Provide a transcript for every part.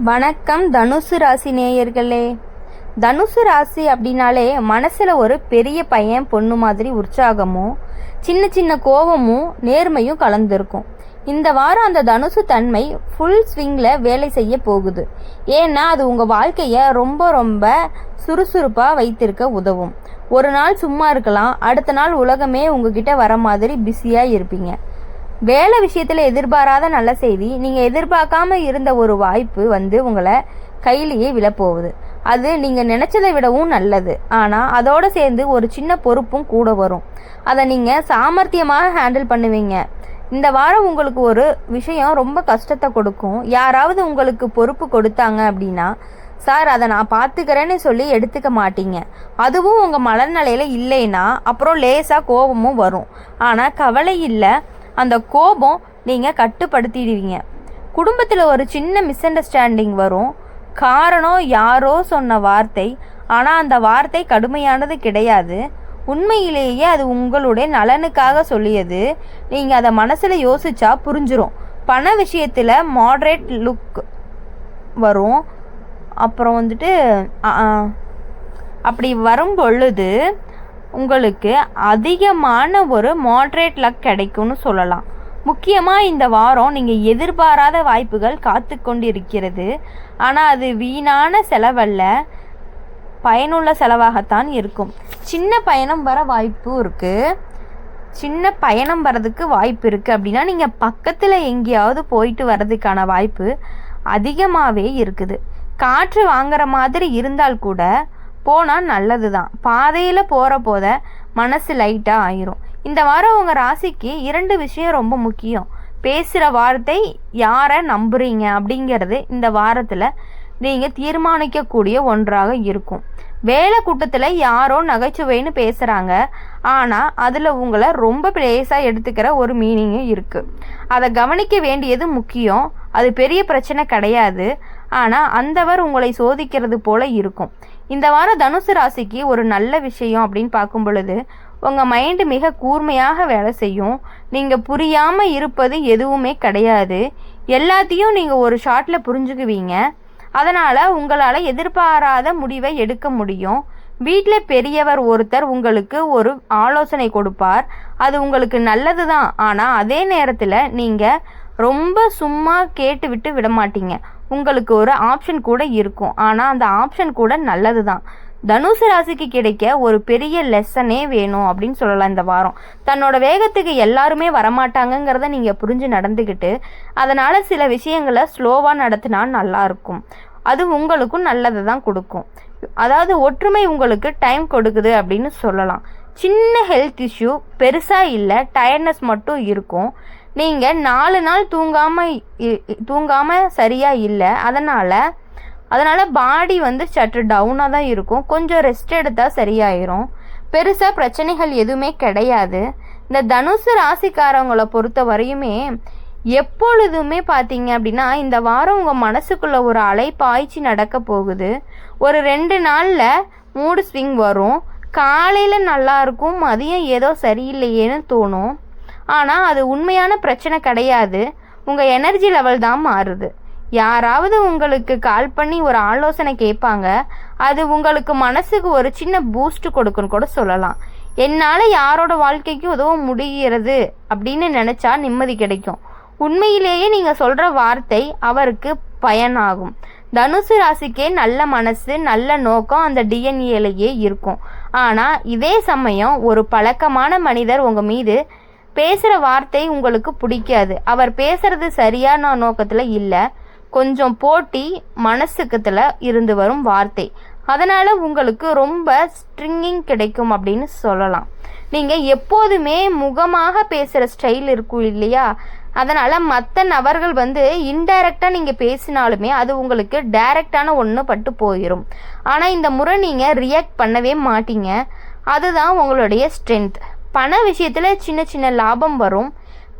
வணக்கம் தனுசு ராசி நேயர்களே. தனுசு ராசி அப்படின்னாலே மனசில் ஒரு பெரிய பையன் பொண்ணு மாதிரி உற்சாகமும் சின்ன சின்ன கோபமும் நேர்மையும் கலந்துருக்கும். இந்த வாரம் அந்த தனுசு தன்மை ஃபுல் ஸ்விங்கில் வேலை செய்ய போகுது. ஏன்னா அது உங்கள் வாழ்க்கையை ரொம்ப ரொம்ப சுறுசுறுப்பாக வைத்திருக்க உதவும். ஒரு நாள் சும்மா இருக்கலாம் அடுத்த நாள் உலகமே உங்ககிட்ட வர மாதிரி பிஸியாக இருப்பீங்க. வேலை விஷயத்தில் எதிர்பாராத நல்ல செய்தி நீங்கள் எதிர்பார்க்காம இருந்த ஒரு வாய்ப்பு வந்து உங்களை கையிலேயே விழப்போகுது. அது நீங்கள் நினச்சதை விடவும் நல்லது. ஆனால் அதோடு சேர்ந்து ஒரு சின்ன பொறுப்பும் கூட வரும். அதை நீங்கள் சாமர்த்தியமாக ஹேண்டில் பண்ணுவீங்க. இந்த வாரம் உங்களுக்கு ஒரு விஷயம் ரொம்ப கஷ்டத்தை கொடுக்கும். யாராவது உங்களுக்கு பொறுப்பு கொடுத்தாங்க அப்படின்னா சார் அதை நான் பார்த்துக்கிறேன்னு சொல்லி எடுத்துக்க மாட்டீங்க. அதுவும் உங்கள் மனநிலையில் இல்லைன்னா அப்புறம் லேசாக கோபமும் வரும். ஆனால் கவலை இல்லை. அந்த கோபம் நீங்கள் கட்டுப்படுத்திடுவீங்க. குடும்பத்தில் ஒரு சின்ன மிஸ் அண்டர்ஸ்டாண்டிங் வரும். காரணம் யாரோ சொன்ன வார்த்தை. ஆனால் அந்த வார்த்தை கடுமையானது கிடையாது. உண்மையிலேயே அது உங்களுடைய நலனுக்காக சொல்லியது. நீங்கள் அதை மனசில் யோசிச்சா புரிஞ்சிரும். பண விஷயத்தில் மாட்ரேட் லுக் வரும். அப்புறம் வந்துட்டு அப்படி வரும் பொழுது உங்களுக்கு அதிகமான ஒரு மாட்ரேட் லக் கிடைக்கும்னு சொல்லலாம். முக்கியமாக இந்த வாரம் நீங்கள் எதிர்பாராத வாய்ப்புகள் காத்து கொண்டு இருக்கிறது ஆனால் அது வீணான செலவல்ல. பயனுள்ள செலவாகத்தான் இருக்கும். சின்ன பயணம் வர வாய்ப்பு இருக்குது சின்ன பயணம் வர்றதுக்கு வாய்ப்பு இருக்குது அப்படின்னா நீங்கள் பக்கத்தில் எங்கேயாவது போயிட்டு வர்றதுக்கான வாய்ப்பு அதிகமாகவே இருக்குது. காற்று வாங்குற மாதிரி இருந்தால் கூட போனால் நல்லது தான் பாதையில் போகிற போத மனசு லைட்டாக ஆயிரும். இந்த வாரம் உங்கள் ராசிக்கு இரண்டு விஷயம் ரொம்ப முக்கியம். பேசுகிற வார்த்தை யாரை நம்புறீங்க அப்படிங்கிறது இந்த வாரத்தில் நீங்கள் தீர்மானிக்கக்கூடிய ஒன்றாக இருக்கும். வேலை கூட்டத்தில் யாரோ நகைச்சுவைன்னு பேசுகிறாங்க ஆனால் அதில் உங்களை ரொம்ப பிளேஸாக எடுத்துக்கிற ஒரு மீனிங்கும் இருக்குது அதை கவனிக்க வேண்டியது முக்கியம். அது பெரிய பிரச்சனை கிடையாது. ஆனால் அந்தவர் உங்களை சோதிக்கிறது போல இருக்கும். இந்த வாரம் தனுசு ராசிக்கு ஒரு நல்ல விஷயம் அப்படின்னு பார்க்கும் பொழுது உங்கள் மைண்டு மிக கூர்மையாக வேலை செய்யும். நீங்கள் புரியாமல் இருப்பது எதுவுமே கிடையாது. எல்லாத்தையும் நீங்கள் ஒரு ஷாட்டில் புரிஞ்சுக்குவீங்க. அதனால் உங்களால் எதிர்பாராத முடிவை எடுக்க முடியும். வீட்டில் பெரியவர் ஒருத்தர் உங்களுக்கு ஒரு ஆலோசனை கொடுப்பார். அது உங்களுக்கு நல்லது தான். ஆனால் அதே நேரத்தில் நீங்கள் ரொம்ப சும்மா கேட்டுவிட்டு விடமாட்டீங்க விட மாட்டீங்க. உங்களுக்கு ஒரு ஆப்ஷன் கூட இருக்கும். ஆனால் அந்த ஆப்ஷன் கூட நல்லது தான் தனுசு ராசிக்கு கிடைக்க ஒரு பெரிய லெசனே வேணும் அப்படின்னு சொல்லலாம் இந்த வாரம். தன்னோட வேகத்துக்கு எல்லாருமே வரமாட்டாங்கங்கிறத நீங்கள் புரிஞ்சு நடந்துக்கிட்டு அதனால் சில விஷயங்களை ஸ்லோவாக நடத்தினா நல்லாயிருக்கும் அது உங்களுக்கும் நல்லதை தான் கொடுக்கும். அதாவது ஒற்றுமை உங்களுக்கு டைம் கொடுக்குது அப்படின்னு சொல்லலாம். சின்ன ஹெல்த் இஷ்யூ பெருசாக இல்லை டயர்ட்னஸ் மட்டும் இருக்கும். நீங்கள் நாலு நாள் தூங்காமல் தூங்காமல் சரியாக இல்லை. அதனால் அதனால் பாடி வந்து சற்று டவுனாக தான் இருக்கும். கொஞ்சம் ரெஸ்ட் எடுத்தால் சரியாயிரும். பெருசாக பிரச்சனைகள் எதுவுமே கிடையாது. இந்த தனுசு ராசிக்காரவங்களை பொறுத்த வரையுமே எப்பொழுதுமே பார்த்தீங்க அப்படின்னா இந்த வாரம் உங்கள் மனசுக்குள்ளே ஒரு அலை பாய்ச்சி நடக்க போகுது. ஒரு ரெண்டு நாளில் மூடு ஸ்விங் வரும். காலையில் நல்லா இருக்கும் மதியம் ஏதோ சரியில்லையேன்னு தோணும். ஆனால் அது உண்மையான பிரச்சனை கிடையாது. உங்கள் எனர்ஜி லெவல் தான் மாறுது. யாராவது உங்களுக்கு கால் பண்ணி ஒரு ஆலோசனை கேட்பாங்க. அது உங்களுக்கு மனசுக்கு ஒரு சின்ன பூஸ்ட் கொடுக்குன்னு கூட சொல்லலாம். என்னால் யாரோட வாழ்க்கைக்கு உதவ முடிகிறது அப்படின்னு நினச்சா நிம்மதி கிடைக்கும். உண்மையிலேயே நீங்கள் சொல்கிற வார்த்தை அவருக்கு பயனாகும். தனுசு ராசிக்கே நல்ல மனசு நல்ல நோக்கம் அந்த டிஎன்ஏலையே இருக்கும். ஆனால் இதே சமயம் ஒரு பழக்கமான மனிதர் உங்கள் மீது பேசுகிற வார்த்தை உங்களுக்கு பிடிக்காது. அவர் பேசுறது சரியான நோக்கத்தில் இல்லை. கொஞ்சம் போட்டி மனசுக்கத்தில் இருந்து வரும் வார்த்தை. அதனால் உங்களுக்கு ரொம்ப ஸ்ட்ரிங்கிங் கிடைக்கும் அப்படின்னு சொல்லலாம். நீங்கள் எப்போதுமே முகமாக பேசுகிற ஸ்டைல் இருக்கும் இல்லையா? அதனால் மற்ற நபர்கள் வந்து இன்டைரக்டாக நீங்கள் பேசினாலுமே அது உங்களுக்கு டைரக்டான ஒன்று பட்டு போயிடும் ஆனால் இந்த முறை நீங்கள் ரியாக்ட் பண்ணவே மாட்டீங்க. அதுதான் உங்களுடைய ஸ்ட்ரென்த் பண விஷயத்தில் சின்ன சின்ன லாபம் வரும்.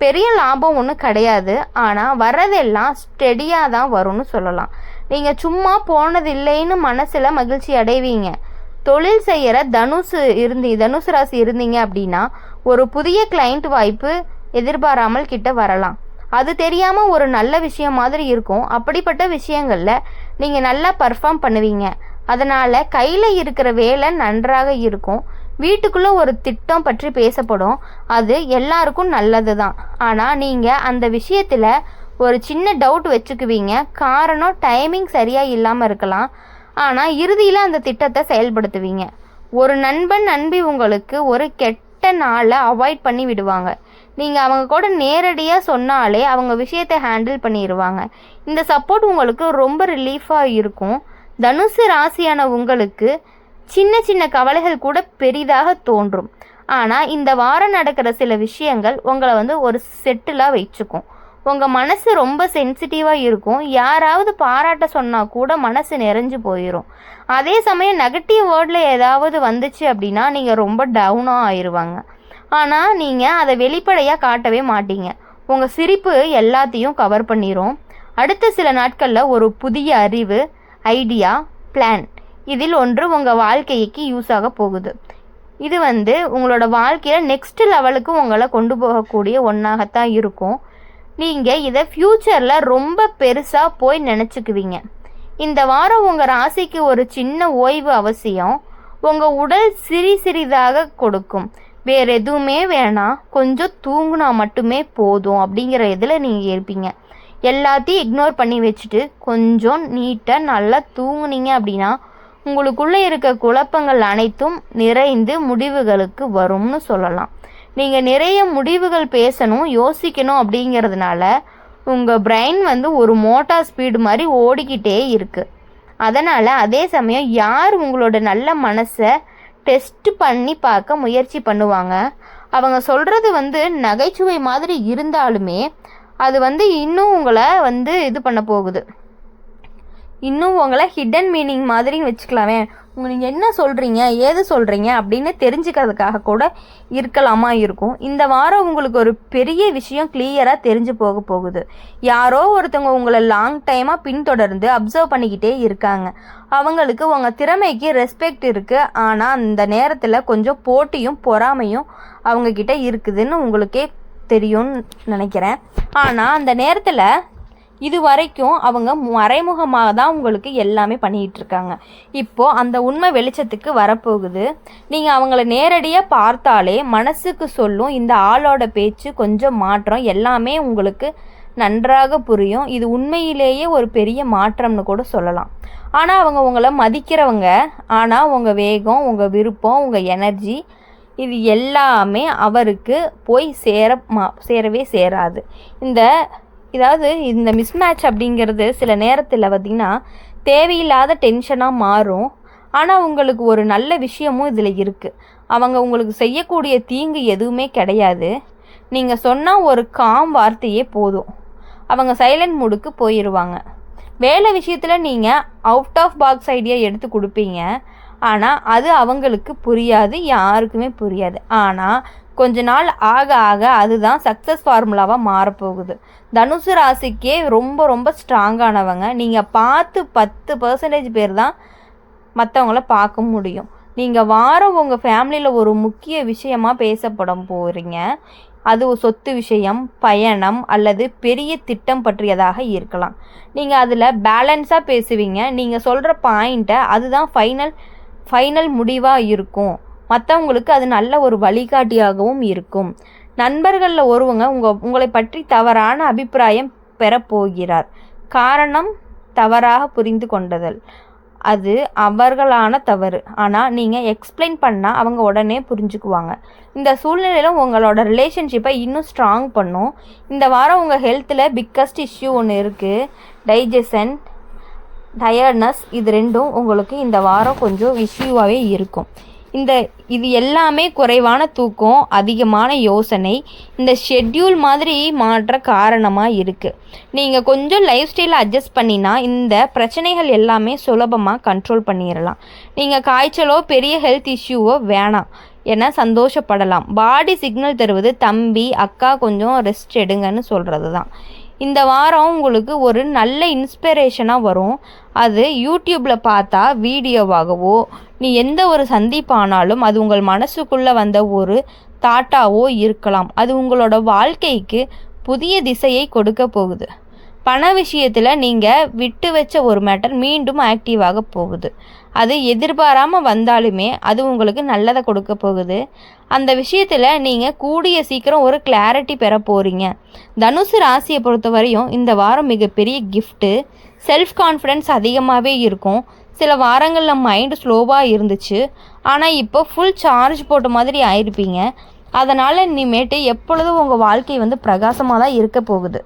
பெரிய லாபம் ஒன்றும் கிடையாது. ஆனால் வர்றதெல்லாம் ஸ்டெடியாக தான் வரும்னு சொல்லலாம். நீங்கள் சும்மா போனது இல்லைன்னு மனசில் மகிழ்ச்சி அடைவீங்க. தொழில் செய்கிற தனுசு இருந்தி தனுசு ராசி இருந்தீங்க அப்படின்னா ஒரு புதிய கிளைண்ட் வாய்ப்பு எதிர்பாராமல் கிட்ட வரலாம். அது தெரியாமல் ஒரு நல்ல விஷயம் மாதிரி இருக்கும். அப்படிப்பட்ட விஷயங்களில் நீங்கள் நல்லா பர்ஃபார்ம் பண்ணுவீங்க. அதனால் கையில் இருக்கிற வேலை நன்றாக இருக்கும். வீட்டுக்குள்ளே ஒரு திட்டம் பற்றி பேசப்படும். அது எல்லாருக்கும் நல்லது தான் ஆனால் நீங்கள் அந்த விஷயத்தில் ஒரு சின்ன டவுட் வச்சுக்குவீங்க. காரணம் டைமிங் சரியாக இல்லாமல் இருக்கலாம். ஆனால் இறுதியில் அந்த திட்டத்தை செயல்படுத்துவீங்க. ஒரு நண்பன் நண்பி உங்களுக்கு ஒரு கெட்ட நாளை அவாய்ட் பண்ணி விடுவாங்க. நீங்கள் அவங்க கூட நேரடியாக சொன்னாலே அவங்க விஷயத்தை ஹேண்டில் பண்ணிடுவாங்க இந்த சப்போர்ட் உங்களுக்கு ரொம்ப ரிலீஃபாக இருக்கும். தனுசு ராசியான உங்களுக்கு சின்ன சின்ன கவலைகள் கூட பெரிதாக தோன்றும். ஆனால் இந்த வாரம் நடக்கிற சில விஷயங்கள் உங்களை வந்து ஒரு செட்டிலாக வச்சுக்கும். உங்கள் மனசு ரொம்ப சென்சிட்டிவாக இருக்கும். யாராவது பாராட்ட சொன்னால் கூட மனசு நிறைஞ்சு போயிடும் அதே சமயம் நெகட்டிவ் வேர்டில் ஏதாவது வந்துச்சு அப்படின்னா நீங்கள் ரொம்ப டவுனாக ஆயிடுவாங்க ஆனால் நீங்கள் அதை வெளிப்படையாக காட்டவே மாட்டீங்க. உங்கள் சிரிப்பு எல்லாத்தையும் கவர் பண்ணிடும் அடுத்த சில நாட்களில் ஒரு புதிய அறிவு ஐடியா பிளான் இதில் ஒன்று உங்கள் வாழ்க்கைக்கு யூஸ் ஆக போகுது. இது வந்து உங்களோட வாழ்க்கையில் நெக்ஸ்ட் லெவலுக்கு உங்களை கொண்டு போகக்கூடிய ஒன்றாகத்தான் இருக்கும். நீங்கள் இதை ஃப்யூச்சரில் ரொம்ப பெருசாக போய் நினச்சிக்குவீங்க. இந்த வாரம் உங்கள் ராசிக்கு ஒரு சின்ன ஓய்வு அவசியம். உங்கள் உடல் சிறி சிறிதாக கொடுக்கும். வேறு எதுவுமே வேணாம். கொஞ்சம் தூங்குனா மட்டுமே போதும் அப்படிங்கிற இதில் நீங்கள் இருப்பீங்க. எல்லாத்தையும் இக்னோர் பண்ணி வச்சுட்டு கொஞ்சம் நீட்டாக நல்லா தூங்குனீங்க அப்படின்னா உங்களுக்குள்ளே இருக்க குழப்பங்கள் அனைத்தும் நிறைந்து முடிவுகளுக்கு வரும்னு சொல்லலாம். நீங்கள் நிறைய முடிவுகள் பேசணும் யோசிக்கணும் அப்படிங்கிறதுனால உங்கள் பிரெயின் வந்து ஒரு மோட்டார் ஸ்பீடு மாதிரி ஓடிக்கிட்டே இருக்குது அதனால் அதே சமயம் யார் உங்களோட நல்ல மனசை டெஸ்ட் பண்ணி பார்க்க முயற்சி பண்ணுவாங்க? அவங்க சொல்கிறது வந்து நகைச்சுவை மாதிரி இருந்தாலுமே அது வந்து இன்னும் உங்களை வந்து இது பண்ண போகுது. இன்னும் உங்களை ஹிடன் மீனிங் மாதிரின்னு வச்சுக்கலாமே. உங்க நீங்கள் என்ன சொல்கிறீங்க ஏது சொல்கிறீங்க அப்படின்னு தெரிஞ்சுக்கிறதுக்காக கூட இருக்கலாமா இருக்கும். இந்த வாரம் உங்களுக்கு ஒரு பெரிய விஷயம் கிளியராக தெரிஞ்சு போக போகுது. யாரோ ஒருத்தவங்க உங்களை லாங் டைமாக பின்தொடர்ந்து அப்சர்வ் பண்ணிக்கிட்டே இருக்காங்க. அவங்களுக்கு உங்கள் திறமைக்கு ரெஸ்பெக்ட் இருக்குது ஆனால் அந்த நேரத்தில் கொஞ்சம் போட்டியும் பொறாமையும் அவங்கக்கிட்ட இருக்குதுன்னு உங்களுக்கே தெரியும்னு நினைக்கிறேன். ஆனால் அந்த நேரத்தில் இது வரைக்கும் அவங்க மறைமுகமாக தான் உங்களுக்கு எல்லாமே பண்ணிகிட்டு இருக்காங்க இப்போது அந்த உண்மை வெளிச்சத்துக்கு வரப்போகுது. நீங்கள் அவங்கள நேரடியாக பார்த்தாலே மனசுக்கு சொல்லும் இந்த ஆளோட பேச்சு கொஞ்சம் மாற்றம் எல்லாமே உங்களுக்கு நன்றாக புரியும். இது உண்மையிலேயே ஒரு பெரிய மாற்றம்னு கூட சொல்லலாம். ஆனால் அவங்க உங்களை மதிக்கிறவங்க. ஆனால் உங்கள் வேகம் உங்கள் விருப்பம் உங்கள் எனர்ஜி இது எல்லாமே அவருக்கு போய் சேர மா சேரவே சேராது. இந்த இதாவது இந்த மிஸ்மேட்ச் அப்படிங்கிறது சில நேரத்தில் பார்த்திங்கன்னா தேவையில்லாத டென்ஷனாக மாறும். ஆனால் உங்களுக்கு ஒரு நல்ல விஷயமும் இதில் இருக்குது அவங்க உங்களுக்கு செய்யக்கூடிய தீங்கு எதுவுமே கிடையாது. நீங்கள் சொன்னால் ஒரு காம் வார்த்தையே போதும். அவங்க சைலண்ட் மூடுக்கு போயிடுவாங்க வேலை விஷயத்தில் நீங்கள் அவுட் ஆஃப் பாக்ஸ் ஐடியா எடுத்து கொடுப்பீங்க. ஆனால் அது அவங்களுக்கு புரியாது யாருக்குமே புரியாது. ஆனால் கொஞ்ச நாள் ஆக ஆக அதுதான் சக்ஸஸ் ஃபார்முலாவாக மாறப்போகுது. தனுசு ராசிக்கே ரொம்ப ரொம்ப ஸ்ட்ராங்கானவங்க நீங்கள் பார்த்து பத்து பர்சன்டேஜ் பேர் தான் மற்றவங்கள பார்க்க முடியும். நீங்கள் வாரம் உங்கள் ஃபேமிலியில் ஒரு முக்கிய விஷயமாக பேசப்பட போகிறீங்க அது சொத்து விஷயம் பயணம் அல்லது பெரிய திட்டம் பற்றியதாக இருக்கலாம். நீங்கள் அதில் பேலன்ஸாக பேசுவீங்க. நீங்கள் சொல்கிற பாயிண்ட்டை அதுதான் ஃபைனல் ஃபைனல் முடிவாக இருக்கும். மற்றவங்களுக்கு அது நல்ல ஒரு வழிகாட்டியாகவும் இருக்கும். நண்பர்களில் ஒருவங்க உங்கள் உங்களை பற்றி தவறான அபிப்பிராயம் பெறப்போகிறார். காரணம் தவறாக புரிந்து கொண்டதல். அது அவர்களான தவறு. ஆனால் நீங்கள் எக்ஸ்பிளைன் பண்ணால் அவங்க உடனே புரிஞ்சுக்குவாங்க. இந்த சூழ்நிலையில் உங்களோட ரிலேஷன்ஷிப்பை இன்னும் ஸ்ட்ராங் பண்ணும். இந்த வாரம் உங்கள் ஹெல்த்தில் பிக்கஸ்ட் இஷ்யூ ஒன்று இருக்குது டைஜஷன் டயர்ட்னஸ் இது ரெண்டும் உங்களுக்கு இந்த வாரம் கொஞ்சம் இஷ்யூவாகவே இருக்கும். இந்த இது எல்லாமே குறைவான தூக்கம் அதிகமான யோசனை. இந்த ஷெட்யூல் மாதிரி மாற்ற காரணமாக இருக்குது நீங்கள் கொஞ்சம் லைஃப் ஸ்டைலை அட்ஜஸ்ட் பண்ணினா இந்த பிரச்சனைகள் எல்லாமே சுலபமாக கண்ட்ரோல் பண்ணிடலாம் நீங்கள் காய்ச்சலோ பெரிய ஹெல்த் இஷ்யூவோ வேணாம். என சந்தோஷப்படலாம். பாடி சிக்னல் தருவது தம்பி அக்கா கொஞ்சம் ரெஸ்ட் எடுங்கன்னு சொல்கிறது தான் இந்த வாரம் உங்களுக்கு ஒரு நல்ல இன்ஸ்பிரேஷனாக வரும். அது யூடியூப்பில் பார்த்தா வீடியோவாகவோ நீ எந்த ஒரு சந்திப்பானாலும் அது உங்கள் மனசுக்குள்ளே வந்த ஒரு தாட்டாவோ இருக்கலாம். அது உங்களோட வாழ்க்கைக்கு புதிய திசையை கொடுக்க போகுது. பண விஷயத்தில் நீங்கள் விட்டு வச்ச ஒரு மேட்டர் மீண்டும் ஆக்டிவாக போகுது. அது எதிர்பாராமல் வந்தாலுமே அது உங்களுக்கு நல்லதை கொடுக்க போகுது. அந்த விஷயத்தில் நீங்கள் கூடிய சீக்கிரம் ஒரு கிளாரிட்டி பெற போகிறீங்க தனுசு ராசியை பொறுத்த வரையும் இந்த வாரம் மிகப்பெரிய கிஃப்ட்டு செல்ஃப் கான்ஃபிடென்ஸ் அதிகமாகவே இருக்கும். சில வாரங்களில் மைண்டு ஸ்லோவாக இருந்துச்சு. ஆனால் இப்போ ஃபுல் சார்ஜ் போட்ட மாதிரி ஆயிருப்பீங்க. அதனால் இனிமேட்டு எப்பொழுதும் உங்கள் வாழ்க்கை வந்து பிரகாசமாக தான் இருக்க போகுது.